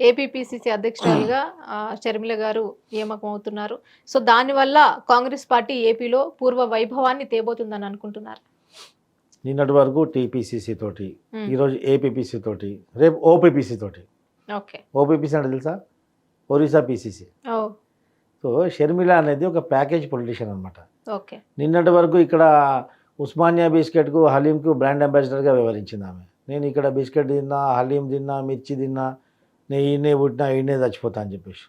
APPCC అధ్యక్షురాలుగా షర్మిల గారు నియామకం అవుతున్నారు సో దానివల్ల కాంగ్రెస్ పార్టీ ఏపీలో పూర్వ వైభవాన్ని తేబోతుందని అనుకుంటున్నారు. నిన్నటి వరకు టీపీసీసీ తోటి. ఈరోజు ఏపీపీసీ తోటి రేపు ఓపీపీసీ తోటి. ఓకే. ఓపీపీసీ అంటే తెలుసా? ఒరిస్సా పీసీసీ. సో షర్మిల అనేది ఒక ప్యాకేజ్ పొలిటీషియన్ అనమాట ఓకే. నిన్నటి వరకు ఇక్కడ ఉస్మానియా బిస్కెట్కు హలీంకు బ్రాండ్ అంబాసిడర్గా వ్యవహరించింది ఆమె. నేను ఇక్కడ బిస్కెట్ తిన్నా హలీం తిన్నా మిర్చి తిన్నా నేను ఈయనే పుట్టినా ఈయనే చచ్చిపోతా అని చెప్పేసి.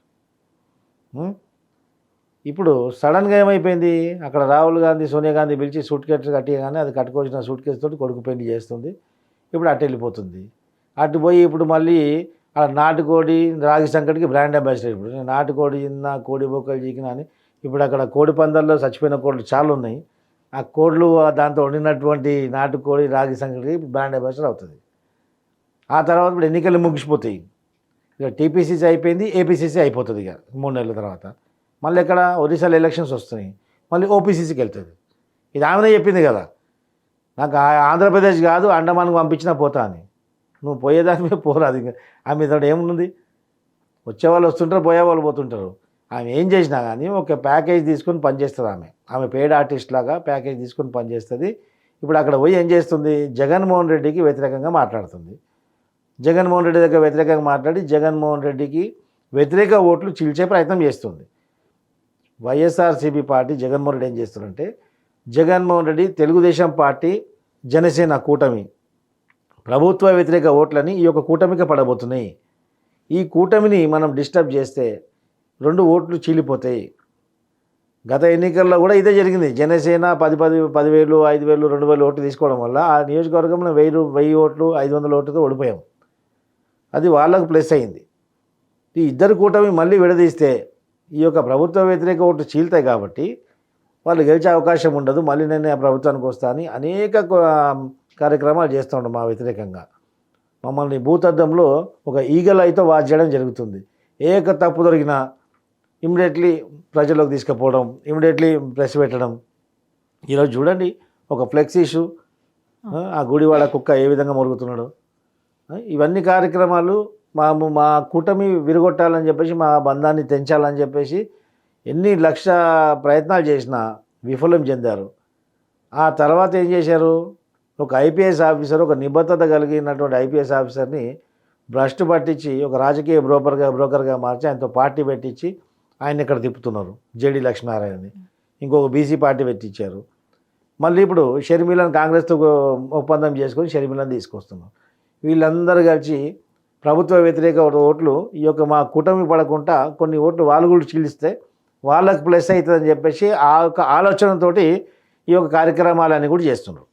ఇప్పుడు సడన్గా ఏమైపోయింది? అక్కడ రాహుల్ గాంధీ సోనియా గాంధీ పిలిచి సూట్ కేసు కట్టియగానే అది కట్టుకొచ్చిన సూట్ కేసు తోటి కొడుకు పెళ్ళి చేస్తుంది. ఇప్పుడు అటు వెళ్ళిపోతుంది. అటు పోయి ఇప్పుడు మళ్ళీ ఆ నాటుకోడి రాగి సంకటికి బ్రాండ్ అంబాసిడర్ ఇప్పుడు. నేను నాటుకోడి తిన్నా కోడి బొక్కలు చీకినా అని ఇప్పుడు అక్కడ కోడి పందాల్లో చచ్చిపోయిన కోళ్ళు చాలా ఉన్నాయి. ఆ కోళ్ళు దాంతో వండినటువంటి నాటుకోడి రాగి సంకటికి బ్రాండ్ అంబాసిడర్ అవుతుంది. ఆ తర్వాత ఇప్పుడు ఎన్నికలు ముగిసిపోతాయి. ఇక టీపీసీసీ అయిపోయింది ఏపీసీసీ అయిపోతుంది ఇక మూడు నెలల తర్వాత. మళ్ళీ ఇక్కడ ఒరిస్సాలో ఎలక్షన్స్ వస్తున్నాయి మళ్ళీ ఓపీసీసీకి వెళ్తుంది. ఇది ఆమెనే చెప్పింది కదా నాకు ఆంధ్రప్రదేశ్ కాదు అండమాన్కి పంపించినా పోతా అని. నువ్వు పోయేదాని మీద పోరాదు ఇంకా. ఆమె ఇతడు ఏముంది వచ్చేవాళ్ళు వస్తుంటారు పోయేవాళ్ళు పోతుంటారు. ఆమె ఏం చేసినా కానీ ఒక ప్యాకేజ్ తీసుకొని పనిచేస్తుంది ఆమె. ఆమె పెయిడ్ ఆర్టిస్ట్ లాగా ప్యాకేజ్ తీసుకొని పనిచేస్తుంది. ఇప్పుడు అక్కడ పోయి ఏం చేస్తుంది? జగన్మోహన్ రెడ్డికి వ్యతిరేకంగా మాట్లాడుతుంది. జగన్మోహన్ రెడ్డి దగ్గర వ్యతిరేకంగా మాట్లాడి జగన్మోహన్ రెడ్డికి వ్యతిరేక ఓట్లు చీల్చే ప్రయత్నం చేస్తుంది. వైఎస్ఆర్సీపీ పార్టీ జగన్మోహన్ రెడ్డి ఏం చేస్తున్నారంటే జగన్మోహన్ రెడ్డి తెలుగుదేశం పార్టీ జనసేన కూటమి ప్రభుత్వ వ్యతిరేక ఓట్లని ఈ యొక్క కూటమికి పడబోతున్నాయి. ఈ కూటమిని మనం డిస్టర్బ్ చేస్తే రెండు ఓట్లు చీలిపోతాయి. గత ఎన్నికల్లో కూడా ఇదే జరిగింది. జనసేన పది పది పదివేలు ఐదు వేలు రెండు వేలు ఓట్లు తీసుకోవడం వల్ల ఆ నియోజకవర్గంలో వెయ్యి వెయ్యి ఓట్లు ఐదు వందల ఓట్లతో ఓడిపోయాం. అది వాళ్ళకు ప్లస్ అయింది. ఈ ఇద్దరు కూటమి మళ్ళీ విడదీస్తే ఈ యొక్క ప్రభుత్వ వ్యతిరేక ఓట్లు చీల్తాయి కాబట్టి వాళ్ళు గెలిచే అవకాశం ఉండదు మళ్ళీ నేను ఆ ప్రభుత్వానికి వస్తా అని అనేక కార్యక్రమాలు చేస్తూ ఉంటాం మా వ్యతిరేకంగా. మమ్మల్ని భూతద్దంలో ఒక ఈగల్ అయితే వాచ్ చేయడం జరుగుతుంది. ఏక తప్పు దొరికినా ఇమ్మీడియట్లీ ప్రజల్లోకి తీసుకుపోవడం ఇమ్మీడియట్లీ ప్రెస్ పెట్టడం. ఈరోజు చూడండి ఒక ఫ్లెక్స్ ఇష్యూ ఆ గుడివాడ కుక్క ఏ విధంగా మొరుగుతున్నాడు. ఇవన్నీ కార్యక్రమాలు మా మా కూటమి విరగొట్టాలని చెప్పేసి మా బంధాన్ని తెంచాలని చెప్పేసి ఎన్ని లక్ష ప్రయత్నాలు చేసినా విఫలం చెందారు. ఆ తర్వాత ఏం చేశారు? ఒక ఐపీఎస్ ఆఫీసర్ ఒక నిబద్ధత కలిగినటువంటి ఐపీఎస్ ఆఫీసర్ని భ్రష్టు పట్టించి ఒక రాజకీయ బ్రోకర్గా బ్రోకర్గా మార్చి ఆయనతో పార్టీ పెట్టించి ఆయన ఇక్కడ తిప్పుతున్నారు జేడీ లక్ష్మీనారాయణని. ఇంకొక బీసీ పార్టీ పెట్టించారు. మళ్ళీ ఇప్పుడు షర్మిలను కాంగ్రెస్తో ఒప్పందం చేసుకొని షర్మిలను తీసుకొస్తున్నారు. వీళ్ళందరూ కలిసి ప్రభుత్వ వ్యతిరేక ఓట్లు ఈ యొక్క మా కూటమి పడకుండా కొన్ని ఓట్లు వాళ్ళు కూడా చీలిస్తే వాళ్ళకు ప్లస్ అవుతుందని చెప్పేసి ఆ యొక్క ఆలోచనతోటి ఈ యొక్క కార్యక్రమాలన్నీ కూడా చేస్తున్నారు